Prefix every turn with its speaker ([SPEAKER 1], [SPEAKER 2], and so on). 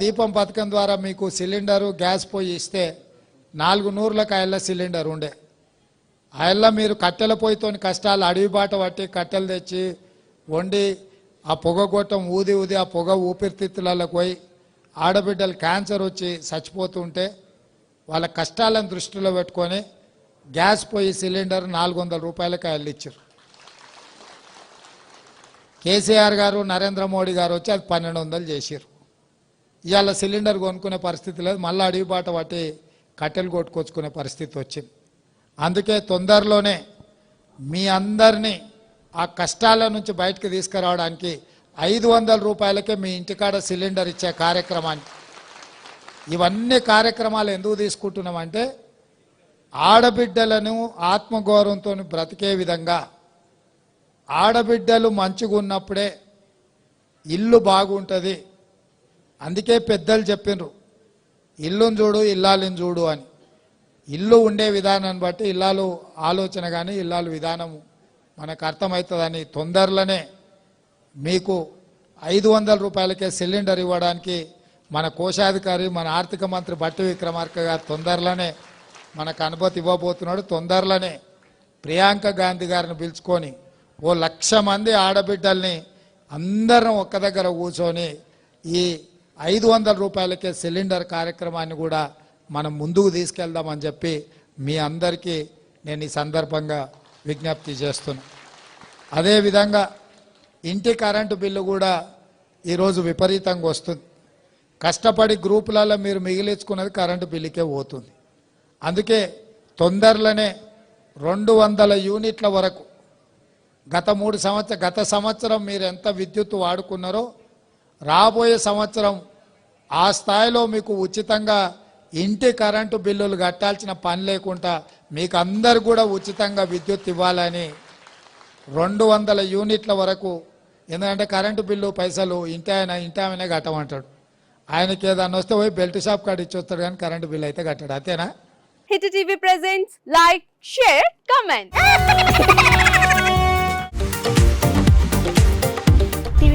[SPEAKER 1] దీపం పథకం ద్వారా మీకు సిలిండరు గ్యాస్ పొయ్యి ఇస్తే నాలుగు నూరులకు ఆయల్ల సిలిండర్ ఉండే. ఆయల్ల మీరు కట్టెల పొయ్యితోని కష్టాలు అడవి బాట పట్టి కట్టెలు తెచ్చి వండి ఆ పొగ గొట్టం ఊది ఊది ఆ పొగ ఊపిరితిత్తులకు పోయి ఆడబిడ్డలు క్యాన్సర్ వచ్చి చచ్చిపోతుంటే వాళ్ళ కష్టాలను దృష్టిలో పెట్టుకొని గ్యాస్ పొయ్యి సిలిండర్ నాలుగు వందల రూపాయలకి ఆయళ్ళు ఇచ్చారు కేసీఆర్ గారు నరేంద్ర మోడీ గారు వచ్చి అది పన్నెండు వందలు చేసారు ఇవాళ సిలిండర్ కొనుక్కునే పరిస్థితి లేదు. మళ్ళీ అడవి బాట కట్టెలు కొట్టుకొచ్చుకునే పరిస్థితి వచ్చింది. అందుకే తొందరలోనే మీ అందరినీ ఆ కష్టాల నుంచి బయటకు తీసుకురావడానికి ఐదు వందల రూపాయలకే మీ ఇంటికాడ సిలిండర్ ఇచ్చే కార్యక్రమాన్ని. ఇవన్నీ కార్యక్రమాలు ఎందుకు తీసుకుంటున్నామంటే ఆడబిడ్డలను ఆత్మగౌరవంతో బ్రతికే విధంగా ఆడబిడ్డలు మంచిగా ఉన్నప్పుడే ఇల్లు బాగుంటుంది. అందుకే పెద్దలు చెప్పిండ్రు ఇల్లుని చూడు ఇల్లాలను చూడు అని. ఇల్లు ఉండే విధానాన్ని బట్టి ఇల్లాలు ఆలోచన కానీ ఇల్లాలు విధానము మనకు అర్థమవుతుందని తొందరలోనే మీకు ఐదు వందల రూపాయలకే సిలిండర్ ఇవ్వడానికి మన కోశాధికారి మన ఆర్థిక మంత్రి బట్టి విక్రమార్క గారు తొందరలోనే మనకు అనుమతి ఇవ్వబోతున్నాడు. తొందరలోనే ప్రియాంక గాంధీ గారిని పిలుచుకొని ఓ లక్ష మంది ఆడబిడ్డల్ని అందరం ఒక్క దగ్గర కూర్చొని ఈ ఐదు వందల రూపాయలకే సిలిండర్ కార్యక్రమాన్ని కూడా మనం ముందుకు తీసుకెళ్దామని చెప్పి మీ అందరికీ నేను ఈ సందర్భంగా విజ్ఞప్తి చేస్తున్నా. అదేవిధంగా ఇంటి కరెంటు బిల్లు కూడా ఈరోజు విపరీతంగా వస్తుంది. కష్టపడి గ్రూపులలో మీరు మిగిలించుకున్నది కరెంటు బిల్లుకే పోతుంది. అందుకే తొందరలోనే రెండు వందల యూనిట్ల వరకు గత మూడు సంవత్సర గత సంవత్సరం మీరు ఎంత విద్యుత్ వాడుకున్నారో రాబోయే సంవత్సరం ఆ స్థాయిలో మీకు ఉచితంగా ఇంటి కరెంటు బిల్లులు కట్టాల్సిన పని లేకుండా మీకు అందరు కూడా ఉచితంగా విద్యుత్ ఇవ్వాలని రెండు వందల యూనిట్ల వరకు ఎందుకంటే కరెంటు బిల్లు పైసలు ఇంటి ఆయన ఇంటి ఆమెనే కట్టమంటాడు. ఆయనకి ఏదన్నా వస్తే పోయి బెల్ట్ షాప్ కాడ ఇచ్చి వస్తాడు కానీ కరెంటు బిల్లు అయితే కట్టాడు. అంతేనా?
[SPEAKER 2] Hit TV presents like share comment.